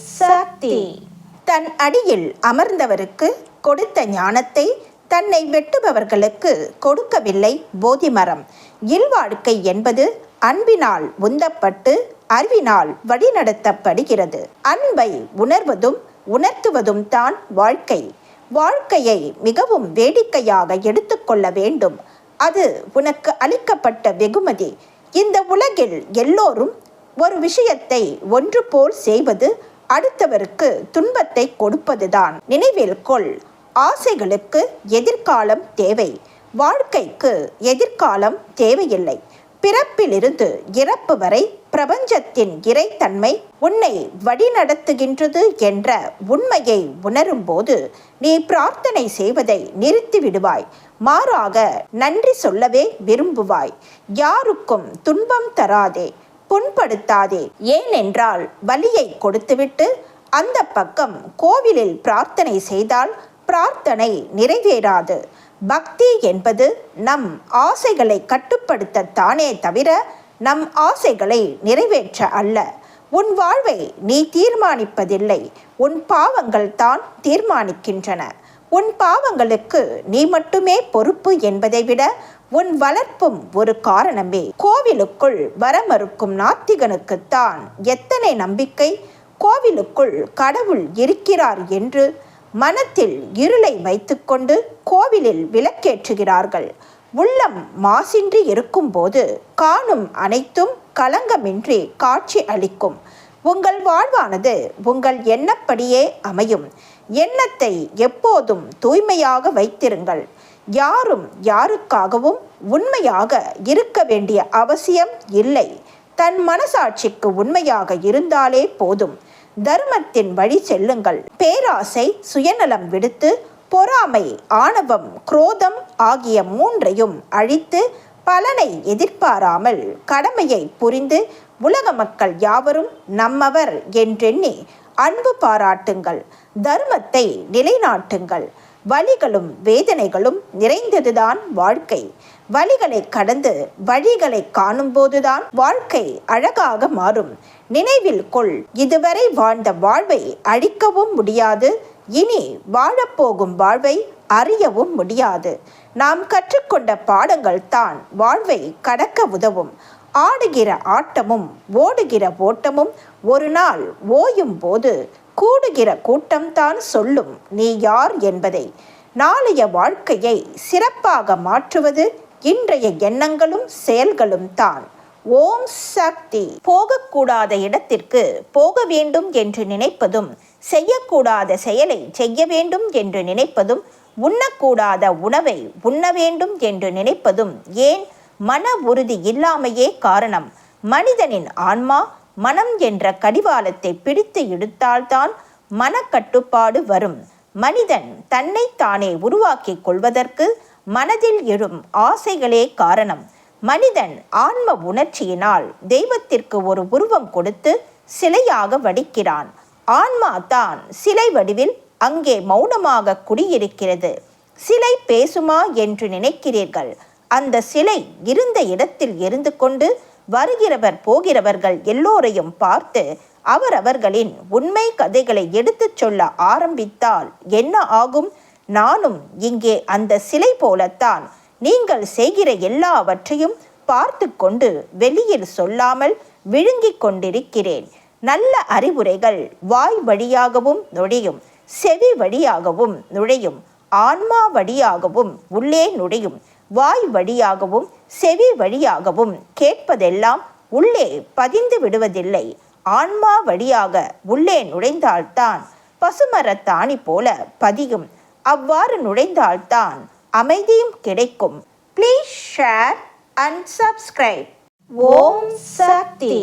சக்தி. தன் அடியில் அமர்ந்தவருக்கு கொடுத்த ஞானத்தை தன்னை வெட்டுபவர்களுக்கு கொடுக்கவில்லை போதிமரம். இல்வாழ்க்கை என்பது அன்பினால் உந்தப்பட்டு அறிவினால் வழிநடத்தப்படுகிறது. அன்பை உணர்வதும் உணர்த்துவதும் தான் வாழ்க்கை. வாழ்க்கையை மிகவும் வேடிக்கையாக எடுத்துக்கொள்ள வேண்டும். அது உனக்கு அளிக்கப்பட்ட வெகுமதி. இந்த உலகில் எல்லோரும் ஒரு விஷயத்தை ஒன்று போல் செய்வது அடுத்தவருக்கு துன்பத்தை கொடுப்பதுதான். நினைவில் கொள் ஆசைகளுக்கு எதிர்காலம் தேவை. வாழ்க்கைக்கு எதிர்காலம் தேவையில்லை. பிறப்பிலிருந்து இறப்பு வரை பிரபஞ்சத்தின் இறைத்தன்மை உன்னை வழிநடத்துகின்றது என்ற உண்மையை உணரும்போது நீ பிரார்த்தனை செய்வதை நிறுத்திவிடுவாய். மாறாக நன்றி சொல்லவே விரும்புவாய். யாருக்கும் துன்பம் தராதே. புண்படுத்தாதே. ஏனென்றால் வலியை கொடுத்துவிட்டு அந்த பக்கம் கோவிலில் பிரார்த்தனை செய்தால் பிரார்த்தனை நிறைவேறாது. பக்தி என்பது நம் ஆசைகளை கட்டுப்படுத்தத்தானே தவிர நம் ஆசைகளை நிறைவேற்ற அல்ல. உன் வாழ்வை நீ தீர்மானிப்பதில்லை. உன் பாவங்கள் தான் தீர்மானிக்கின்றன. உன் பாவங்களுக்கு நீ மட்டுமே பொறுப்பு என்பதை விட உன் வளர்ப்பும் ஒரு காரணமே. கோவிலுக்குள் வர மறுக்கும் நாத்திகனுக்குத்தான் எத்தனை நம்பிக்கை? கோவிலுக்குள் கடவுள் இருக்கிறார் என்று மனத்தில் இருளை வைத்துக்கொண்டு கோவிலில் விளக்கேற்றுகிறார்கள். உள்ளம் மாசின்றி இருக்கும்போது காணும் அனைத்தும் களங்கமின்றி காட்சி அளிக்கும். உங்கள் வாழ்வானது உங்கள் எண்ணப்படியே அமையும். எண்ணத்தை எப்போதும் தூய்மையாக வைத்திருங்கள். யாரும் யாருக்காகவும் உண்மையாக இருக்க வேண்டிய அவசியம் இல்லை. தன் மனசாட்சிக்கு உண்மையாக இருந்தாலே போதும். தர்மத்தின் வழி செல்லுங்கள். பேராசை சுயநலம் விடுத்து பொறாமை ஆணவம் குரோதம் ஆகிய மூன்றையும் அழித்து பலனை எதிர்பாராமல் கடமையை புரிந்து உலக மக்கள் யாவரும் நம்மவர் என்றெண்ணி அன்பு பாராட்டுங்கள். தர்மத்தை நிலைநாட்டுங்கள். வலிகளும் வேதனைகளும் நிறைந்ததுதான் வாழ்க்கை. வழிகளை கடந்து வழிகளை காணும்போதுதான் வாழ்க்கை அழகாக மாறும். நினைவில் கொள் இதுவரை வாழ்ந்த வாழ்வை அழிக்கவும் முடியாது. இனி வாழப்போகும் வாழ்வை அறியவும் முடியாது. நாம் கற்றுக்கொண்ட பாடங்கள் தான் வாழ்வை கடக்க உதவும். ஆடுகிற ஆட்டமும் ஓடுகிற ஓட்டமும் ஒரு நாள் ஓயும் போது கூடுகிற கூட்டம்தான் சொல்லும் நீ யார் என்பதை. நாளைய வாழ்க்கையை சிறப்பாக மாற்றுவது இன்றைய எண்ணங்களும் செயல்களும் தான். ஓம் சக்தி. போகக்கூடாத இடத்திற்கு போக வேண்டும் என்று நினைப்பதும் செய்யக்கூடாத செயலை செய்ய வேண்டும் என்று நினைப்பதும் உண்ணக்கூடாத உணவை உண்ண வேண்டும் என்று நினைப்பதும் ஏன் மன உறுதி இல்லாமையே காரணம். மனிதனின் ஆன்மா மனம் என்ற கடிவாளத்தை பிடித்து இழுத்தால்தான் மனக்கட்டுப்பாடு வரும். மனிதன் தன்னை தானே உருவாக்கிக் கொள்வதற்கு மனதில் எழும் ஆசைகளே காரணம். மனிதன் ஆன்ம உணர்ச்சியினால் தெய்வத்திற்கு ஒரு உருவம் கொடுத்து சிலையாக வடிக்கிறான். ஆன்மா தான் சிலை வடிவில் அங்கே மௌனமாக குடியிருக்கிறது. சிலை பேசுமா? என்று நினைக்கிறீர்கள். அந்த சிலை இருந்த இடத்தில் இருந்து கொண்டு வருகிறவர் போகிறவர்கள் எல்லோரையும் பார்த்து அவரவர்களின் உண்மை கதைகளை எடுத்துச் சொல்ல ஆரம்பித்தால் என்ன ஆகும்? நானும் இங்கே அந்த சிலை போலத்தான். நீங்கள் செய்கிற எல்லாவற்றையும் பார்த்து கொண்டு வெளியில் சொல்லாமல் விழுங்கிக் கொண்டிருக்கிறேன். நல்ல அறிவுரைகள் வாய் வழியாகவும் நுழையும் செவி வழியாகவும் நுழையும் ஆன்மா வழியாகவும் உள்ளே நுழையும். வாய் வழியாகவும் செவி வழியாகவும் கேட்பதெல்லாம் உள்ளே பதிந்து விடுவதில்லை. ஆன்மா வழியாக உள்ளே நுழைந்தால்தான் பசுமரத்தாணி போல பதியும். அவ்வாறு நுழைந்தால்தான் அமைதியும் கிடைக்கும். Please share and subscribe Om Shakti.